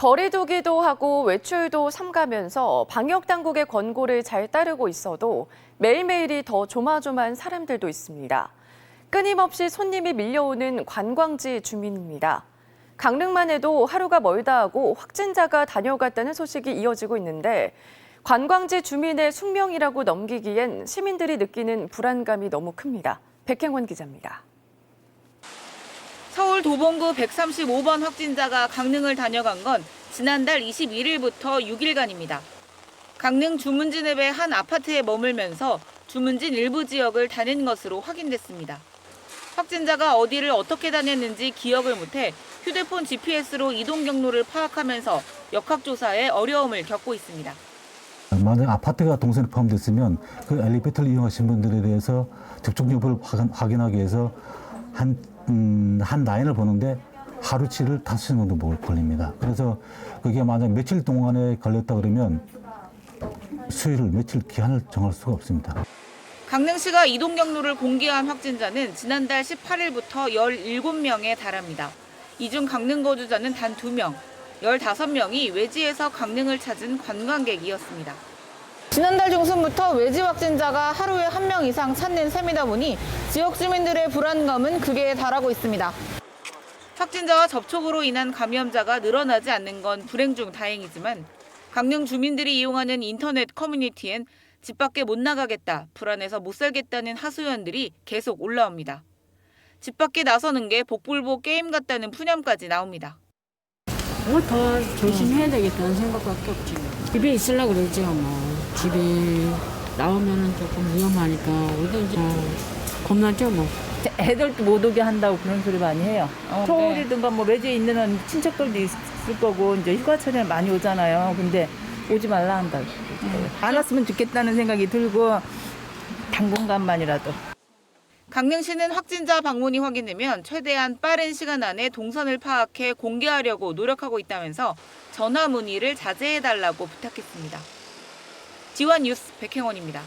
거리두기도 하고 외출도 삼가면서 방역 당국의 권고를 잘 따르고 있어도 매일매일이 더 조마조마한 사람들도 있습니다. 끊임없이 손님이 밀려오는 관광지 주민입니다. 강릉만 해도 하루가 멀다 하고 확진자가 다녀갔다는 소식이 이어지고 있는데 관광지 주민의 숙명이라고 넘기기엔 시민들이 느끼는 불안감이 너무 큽니다. 백행원 기자입니다. 서울 도봉구 135번 확진자가 강릉을 다녀간 건 지난달 21일부터 6일간입니다. 강릉 주문진읍의 한 아파트에 머물면서 주문진 일부 지역을 다닌 것으로 확인됐습니다. 확진자가 어디를 어떻게 다녔는지 기억을 못해 휴대폰 GPS로 이동 경로를 파악하면서 역학조사에 어려움을 겪고 있습니다. 만약 아파트가 동선에 포함됐으면 그 엘리베이터를 이용하신 분들에 대해서 접촉 여부를 확인- 확인하기 위해서 한, 음, 한 라인을 보는데 하루치를 다섯 시간 정도 뭘 걸립니다. 그래서 그게 만약 며칠 동안에 걸렸다 그러면 수요일 며칠 기한을 정할 수가 없습니다. 강릉시가 이동 경로를 공개한 확진자는 지난달 18일부터 17명에 달합니다. 이 중 강릉 거주자는 단 2명, 15명이 외지에서 강릉을 찾은 관광객이었습니다. 지난달 중순부터 외지 확진자가 하루에 한 명 이상 찾는 셈이다 보니 지역 주민들의 불안감은 극에 달하고 있습니다. 확진자와 접촉으로 인한 감염자가 늘어나지 않는 건 불행 중 다행이지만 강릉 주민들이 이용하는 인터넷 커뮤니티엔 집 밖에 못 나가겠다, 불안해서 못 살겠다는 하소연들이 계속 올라옵니다. 집 밖에 나서는 게 복불복 게임 같다는 푸념까지 나옵니다. 뭐 더 조심해야 되겠다는 생각밖에 없지. 집에 있으려 그러죠, 뭐. 집에 나오면은 조금 위험하니까 우리도 이제 겁나죠, 뭐. 애들도 못 오게 한다고 그런 소리 많이 해요. 어, 서울이든가 뭐 외지에 있는 친척들도 있을 거고 이제 휴가철에 많이 오잖아요. 근데 오지 말라 한다고. 안 왔으면 좋겠다는 생각이 들고 당분간만이라도. 강릉시는 확진자 방문이 확인되면 최대한 빠른 시간 안에 동선을 파악해 공개하려고 노력하고 있다면서 전화 문의를 자제해달라고 부탁했습니다. 지원 뉴스 백행원입니다.